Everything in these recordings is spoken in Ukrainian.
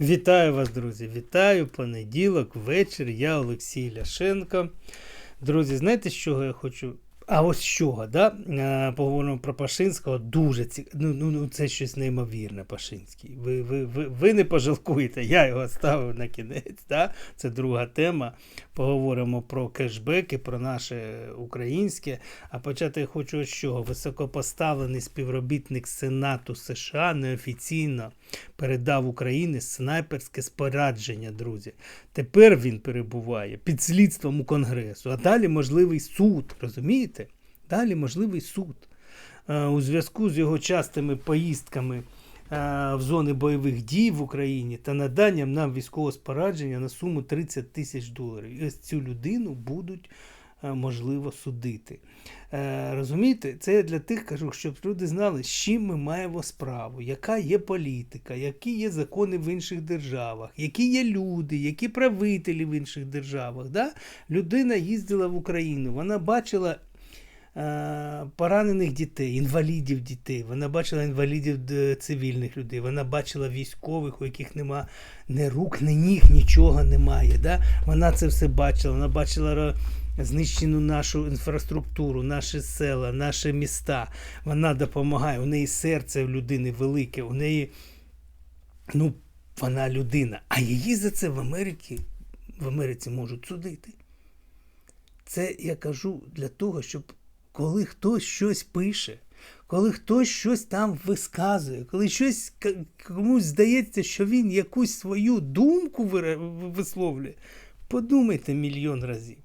Вітаю вас, друзі! Вітаю понеділок, вечір. Я Олексій Ляшенко. Друзі, знаєте, з чого я хочу? А ось чого, да? Е, Поговоримо про Пашинського. Дуже ці... ну, ну, ну, це щось неймовірне, Пашинський. Ви, ви, ви, ви не пожалкуєте, я його ставив на кінець. Да? Це друга тема. Поговоримо про кешбеки, про наше українське. А почати я хочу ось чого. Високопоставлений співробітник Сенату США неофіційно передав Україні снайперське спорядження, друзі. Тепер він перебуває під слідством у Конгресу, а далі можливий суд. Розумієте? Далі можливий суд. Е, У зв'язку з його частими поїздками е, в зони бойових дій в Україні та наданням нам військового спорадження на суму 30 тисяч доларів. І ось цю людину будуть е, можливо судити. Е, Розумієте, це я для тих кажу, щоб люди знали, з чим ми маємо справу, яка є політика, які є закони в інших державах, які є люди, які правителі в інших державах. Да? Людина їздила в Україну, вона бачила. Е, Поранених дітей, інвалідів дітей, вона бачила інвалідів цивільних людей, вона бачила військових, у яких нема ні рук, ні ніг, нічого немає. Да? Вона це все бачила. Вона бачила знищену нашу інфраструктуру, наші села, наші міста. Вона допомагає. У неї серце в людини велике, у неї, ну, вона людина. А її за це в Америці, в Америці можуть судити. Це я кажу для того, щоб коли хтось щось пише, коли хтось щось там висказує, коли щось комусь здається, що він якусь свою думку висловлює, подумайте мільйон разів.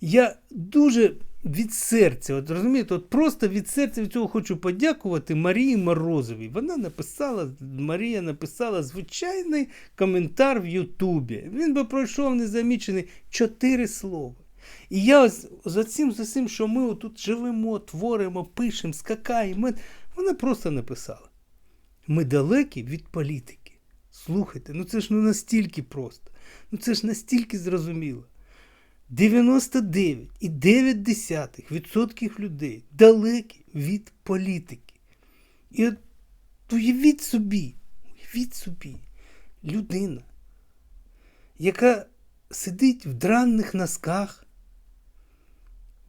Я дуже від серця, от розумієте, от просто від серця від цього хочу подякувати Марії Морозовій. Вона написала, Марія написала звичайний коментар в Ютубі. Він би пройшов незамічений чотири слова. І я ось за цим, за цим, що ми тут живемо, творимо, пишемо, скакаємо, вона просто написала. Ми далекі від політики. Слухайте, ну це ж ну настільки просто. Ну це ж настільки зрозуміло. 99,9% людей далекі від політики. І от уявіть собі, уявіть собі, людина, яка сидить в дранних носках,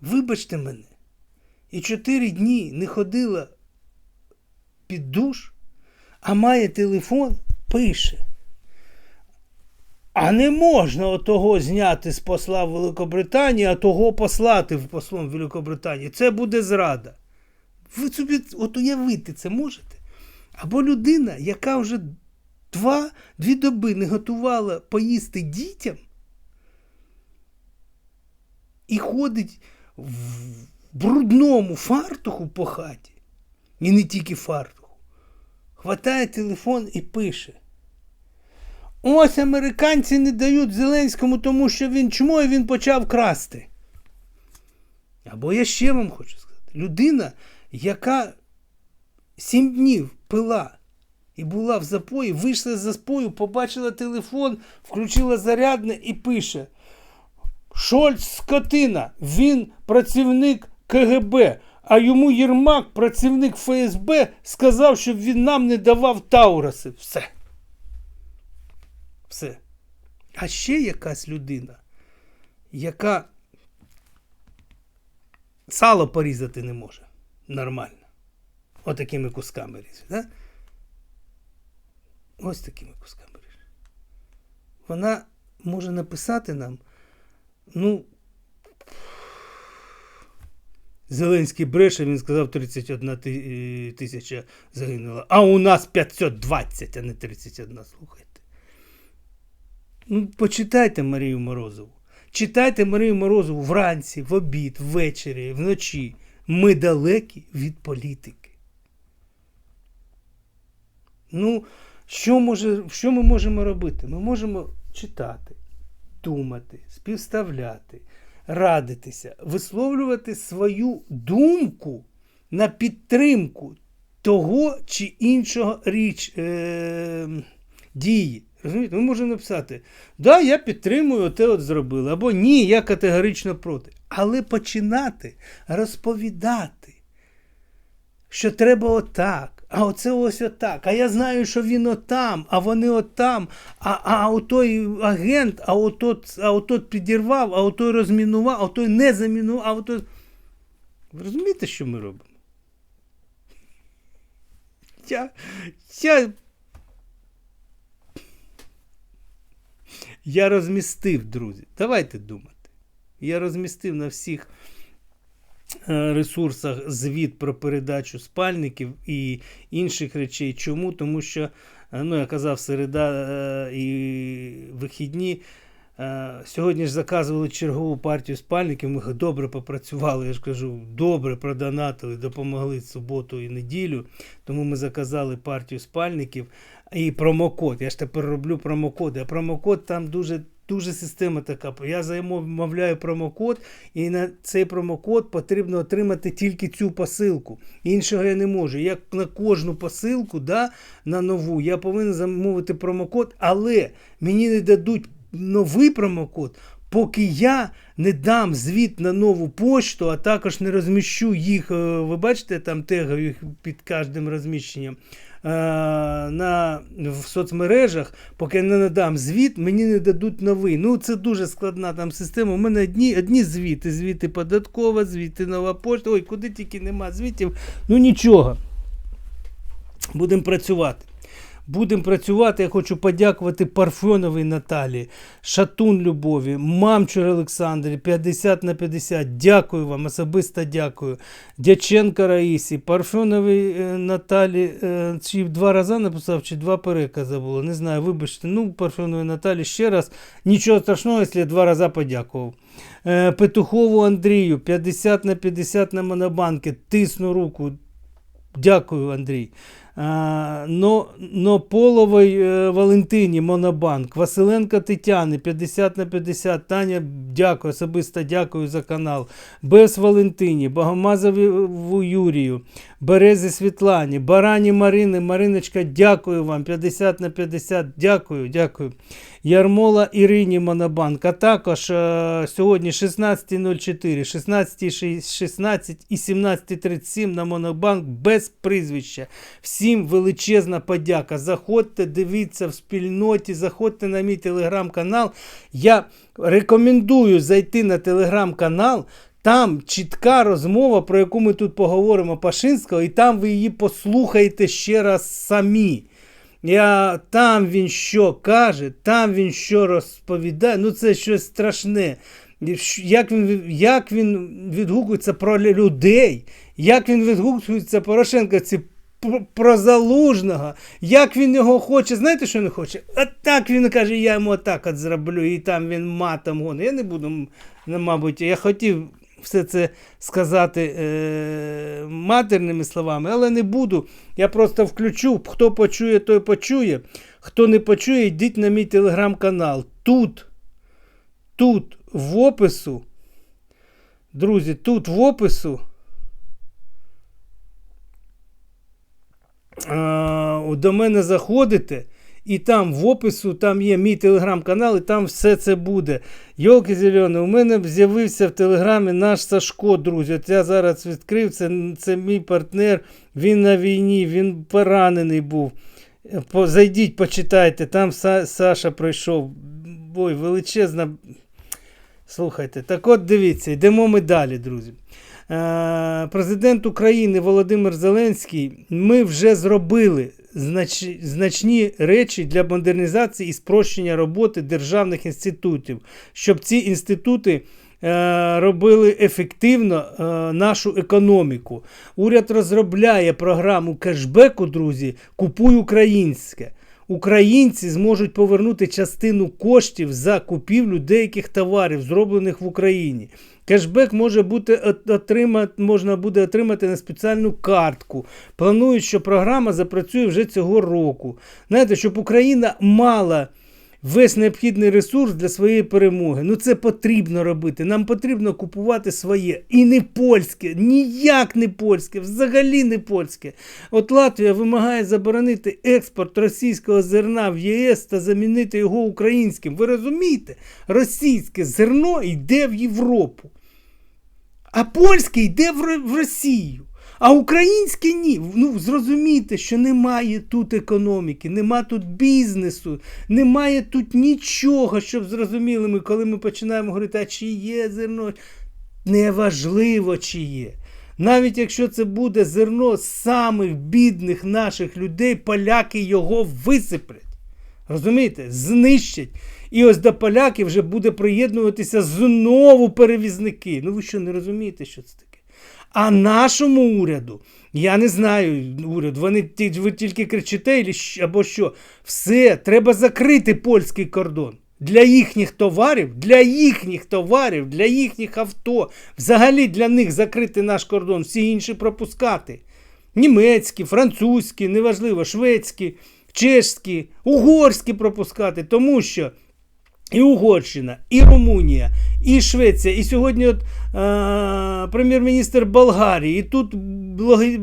вибачте мене, і чотири дні не ходила під душ, а має телефон, пише. А не можна отого зняти з посла в Великобританії, а того послати в послом в Великобританії. Це буде зрада. Ви собі от уявити це можете? Або людина, яка вже два, дві доби не готувала поїсти дітям і ходить в брудному фартуху по хаті, і не тільки фартуху, хватає телефон і пише. Ось американці не дають Зеленському, тому що він чмо і він почав красти. Або я ще вам хочу сказати: людина, яка сім днів пила і була в запої, вийшла з запою, побачила телефон, включила зарядне і пише: Шольц скотина, він працівник КГБ, а йому Єрмак, працівник ФСБ, сказав, щоб він нам не давав Таураси. Все. Все. А ще якась людина, яка сало порізати не може нормально. Отакими кусками ріже. Да? Ось такими кусками ріже. Вона може написати нам, ну. Зеленський бреше, він сказав 31 е, тисяча загинула, а у нас 520, а не 31, слухайте. Ну, почитайте Марію Морозову. Читайте Марію Морозову вранці, в обід, ввечері, вночі. Ми далекі від політики. Ну, що, може, що ми можемо робити? Ми можемо читати, думати, співставляти, радитися, висловлювати свою думку на підтримку того чи іншого річ е, дії. Розумієте, ми можемо написати, да, я підтримую, те от зробили, або ні, я категорично проти. Але починати розповідати, що треба отак, а оце ось отак. А я знаю, що він отам, а вони отам. А а отой агент, а отот, а отот підірвав, а отой розмінував, а отой не замінував, а отой. Ви розумієте, що ми робимо? Я. Я. Я розмістив, друзі. Давайте думати. Я розмістив на всіх ресурсах звіт про передачу спальників і інших речей. Чому? Тому що, е, ну, я казав, середа е, і вихідні. Сьогодні ж заказували чергову партію спальників. Ми добре попрацювали. Я ж кажу, добре продонатили, допомогли суботу і неділю. Тому ми заказали партію спальників і промокод. Я ж тепер роблю промокоди. А промокод там дуже дуже система така. Я замовляю промокод, і на цей промокод потрібно отримати тільки цю посилку. Іншого я не можу. Я на кожну посилку, да, на нову, я повинен замовити промокод, але мені не дадуть новий промокод. Поки я не дам звіт на нову пошту, а також не розміщу їх, е, ви бачите, там тегаю їх під кожним розміщенням. Е, на, в соцмережах, поки не надам звіт, мені не дадуть новий. Ну, це дуже складна там система. У мене одні одні звіти. Звіти податкова, звіти нова пошта. Ой, куди тільки нема звітів. Ну нічого. Будемо працювати. Будемо працювати. Я хочу подякувати Парфьоновій Наталі, Шатун Любові, Мамчур Олександрі, 50 на 50. Дякую вам, особисто дякую. Дяченко Раїсі, Парфьоновій е, Наталі. Е, чи два рази написав, чи два перекази було. Не знаю, вибачте. Ну, Парфьоновій Наталі ще раз. Нічого страшного, якщо я два рази подякував. Е, Петухову Андрію, 50 на 50 на Монобанки. Тисну руку. Дякую, Андрій. Но, Нополової е, Валентині Монобанк, Василенко Тетяни 50 на 50. Таня, дякую, особисто дякую за канал. Без Валентині, Богомазову Юрію, Березі Світлані, Барані Марини, Мариночка, дякую вам. 50 на 50. Дякую, дякую. Ярмола Ірині Монобанк. А також е, сьогодні 16.04, 16.16 і 17.37 на Монобанк без прізвища. Всім величезна подяка. Заходьте, дивіться в спільноті, заходьте на мій телеграм-канал. Я рекомендую зайти на телеграм-канал. Там чітка розмова, про яку ми тут поговоримо Пашинського, і там ви її послухаєте ще раз самі. Я, Там він що каже, там він що розповідає. Ну це щось страшне. Як він як він відгукується про людей, як він відгукується Порошенка ці про залужного, як він його хоче, знаєте, що не хоче? А так він каже, я йому отак от зроблю, і там він матом гоне. Я не буду, мабуть, я хотів все це сказати е, матерними словами, але не буду. Я просто включу. Хто почує, той почує. Хто не почує, йдіть на мій телеграм-канал. Тут, тут в опису, друзі, тут в опису. Е, до мене заходите. І там в опису там є мій телеграм-канал, і там все це буде. Йолки зелені, у мене з'явився в телеграмі наш Сашко, друзі. От я зараз відкрив, це це мій партнер, він на війні, він поранений був. Зайдіть, почитайте, там Саша пройшов. Ой, величезна. Слухайте, так от дивіться, йдемо ми далі, друзі. Е, президент України Володимир Зеленський, ми вже зробили знач, значні речі для модернізації і спрощення роботи державних інститутів, щоб ці інститути. Е, робили ефективно е, нашу економіку. Уряд розробляє програму кешбеку, друзі, купуй українське. Українці зможуть повернути частину коштів за купівлю деяких товарів, зроблених в Україні. Кешбек може бути отримати, можна буде отримати на спеціальну картку. Планують, що програма запрацює вже цього року. Знаєте, щоб Україна мала весь необхідний ресурс для своєї перемоги. Ну це потрібно робити. Нам потрібно купувати своє. І не польське, ніяк не польське, взагалі не польське. От Латвія вимагає заборонити експорт російського зерна в ЄС та замінити його українським. Ви розумієте? Російське зерно йде в Європу. А польське йде в Росію. А українські ні. Ну, зрозумійте, що немає тут економіки, нема тут бізнесу, немає тут нічого, щоб зрозуміли ми, коли ми починаємо говорити, а чи є зерно. Неважливо, чи є. Навіть якщо це буде зерно самих бідних наших людей, поляки його висиплять. Розумієте? Знищать. І ось до поляків вже буде приєднуватися знову перевізники. Ну ви що не розумієте, що це таке? А нашому уряду, я не знаю, уряд, вони ви тільки кричите або що. Все, треба закрити польський кордон. Для їхніх товарів, для їхніх товарів, для їхніх авто. Взагалі для них закрити наш кордон, всі інші пропускати. Німецькі, французькі, неважливо, шведські, чешські, угорські пропускати, тому що і Угорщина, і Румунія, і Швеція, і сьогодні от, е, прем'єр-міністр Болгарії, і тут логи,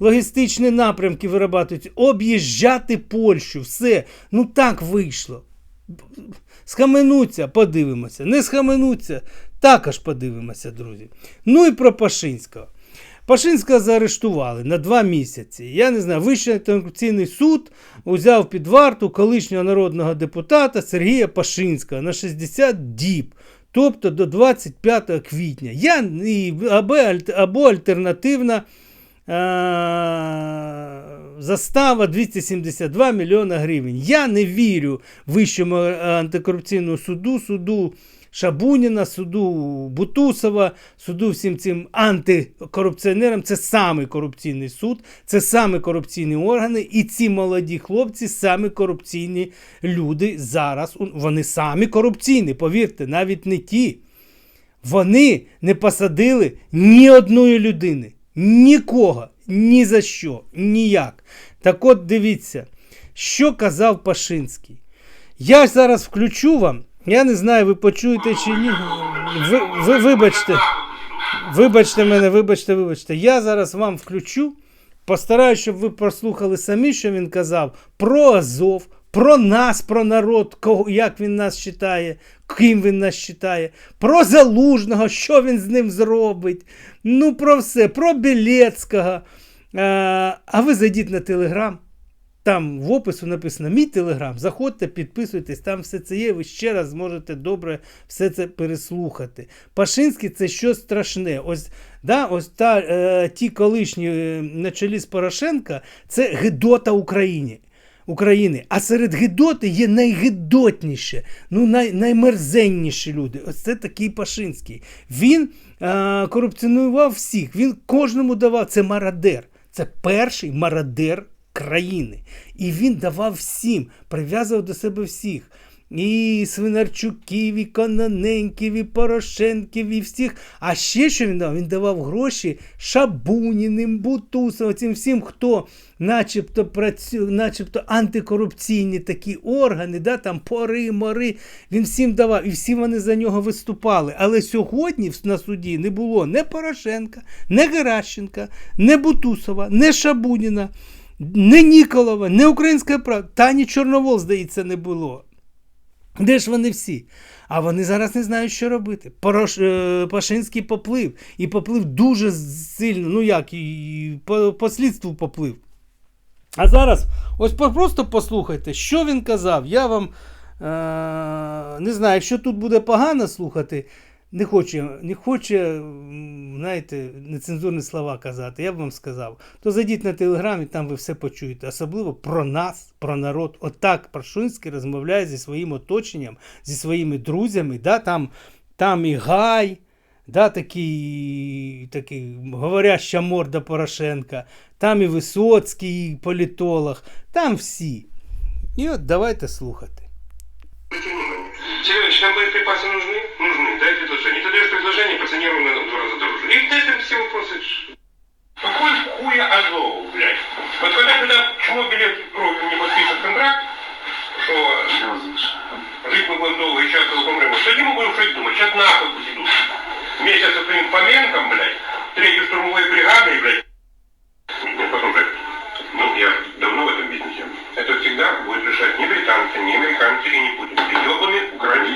логістичні напрямки вирабатуються. Об'їжджати Польщу, все. Ну так вийшло. Схаменуться, подивимося. Не схаменуться, також подивимося, друзі. Ну і про Пашинського. Пашинського заарештували на два місяці. Я не знаю, Вищий антикорупційний суд узяв під варту колишнього народного депутата Сергія Пашинського на 60 діб. Тобто до 25 квітня. Я, або, або альтернативна е, застава 272 мільйона гривень. Я не вірю Вищому антикорупційному суду, суду Шабуніна, суду Бутусова, суду всім цим антикорупціонерам. Це саме корупційний суд, це саме корупційні органи, і ці молоді хлопці саме корупційні люди зараз. Вони самі корупційні, повірте, навіть не ті. Вони не посадили ні одної людини, нікого, ні за що, ніяк. Так от дивіться, що казав Пашинський. Я зараз включу вам, я не знаю, ви почуєте чи ні. Ви, ви вибачте, вибачте мене, вибачте, вибачте. Я зараз вам включу. Постараюсь, щоб ви прослухали самі, що він казав про Азов, про нас, про народ, кого, як він нас читає, ким він нас читає, про Залужного, що він з ним зробить. Ну, про все, про Білецького. Е, А ви зайдіть на телеграм. Там в опису написано мій телеграм. Заходьте, підписуйтесь, там все це є. Ви ще раз зможете добре все це переслухати. Пашинський це щось страшне. Ось, да, ось та, е, ті колишні е, на чолі з Порошенка це гидота Україні. України. А серед гидоти є найгидотніші, ну най, наймерзенніші люди. Ось це такий Пашинський. Він е, корупціонував всіх. Він кожному давав. Це марадер. Це перший марадер країни. І він давав всім, прив'язував до себе всіх. І Свинарчуків, і Кононенків, і Порошенків, і всіх. А ще що він давав? Він давав гроші Шабуніним, Бутусовим, цим всім, хто начебто працює, начебто антикорупційні такі органи, да, там пори, мори. Він всім давав, і всі вони за нього виступали. Але сьогодні на суді не було не Порошенка, не Геращенка, не Бутусова, не Шабуніна, не Ніколова, не Українська правда. Тані Чорновол, здається, не було. Де ж вони всі? А вони зараз не знають, що робити. Порош... е, Пашинський поплив. І поплив дуже сильно. Ну як, і по, по слідству поплив. А зараз ось просто послухайте, що він казав. Я вам е- не знаю, якщо тут буде погано слухати, не хоче, не хоче, м, знаєте, нецензурні слова казати, я б вам сказав, то зайдіть на телеграм і там ви все почуєте. Особливо про нас, про народ. Отак Паршинський розмовляє зі своїм оточенням, зі своїми друзями. Да? Там, там і Гай, да, такий, такий говоряща морда Порошенка, там і Висоцький, і політолог, там всі. І от давайте слухати. Сереж, нам боеприпасы нужны? Нужны. Какой хуя Азов, блядь? Вот когда когда чмо билет кровью не подпишет контракт, что жить мы будем долго и счастливо помрем. Тоді мы будем жить думать, сейчас нахуй идут. Вместе с этим Фоменком, блядь, третьей штурмовой бригадой, блядь. Ну, послушай, ну, я давно в этом бизнесе. Это всегда будет решать не британцы, не американцы и не Путин. Ебаные украинцы.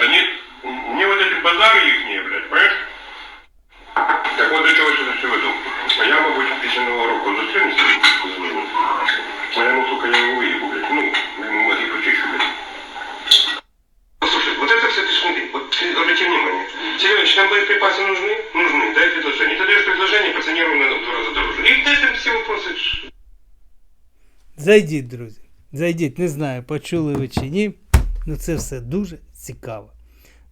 Они, мне вот эти базары их блядь, понимаешь? Так от до чого сюди це веду. Я, мабуть, після нового року зустрінуся з. Моя ну, сука, я його виїбу, блядь. Ну, я йому почищу, блядь. Послушай, вот это все ты смотри, вот ты обрати внимание. Сереж, нам боеприпасы нужны? Нужны, дай предложение. Ты даешь предложение по цене ровно в два раза дороже. И ты там все вопросы... Зайдіть, друзі. Зайдіть, не знаю, почули ви чи ні. Ну це все дуже цікаво.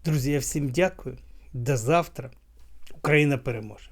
Друзі, я всім дякую. До завтра. Україна переможе.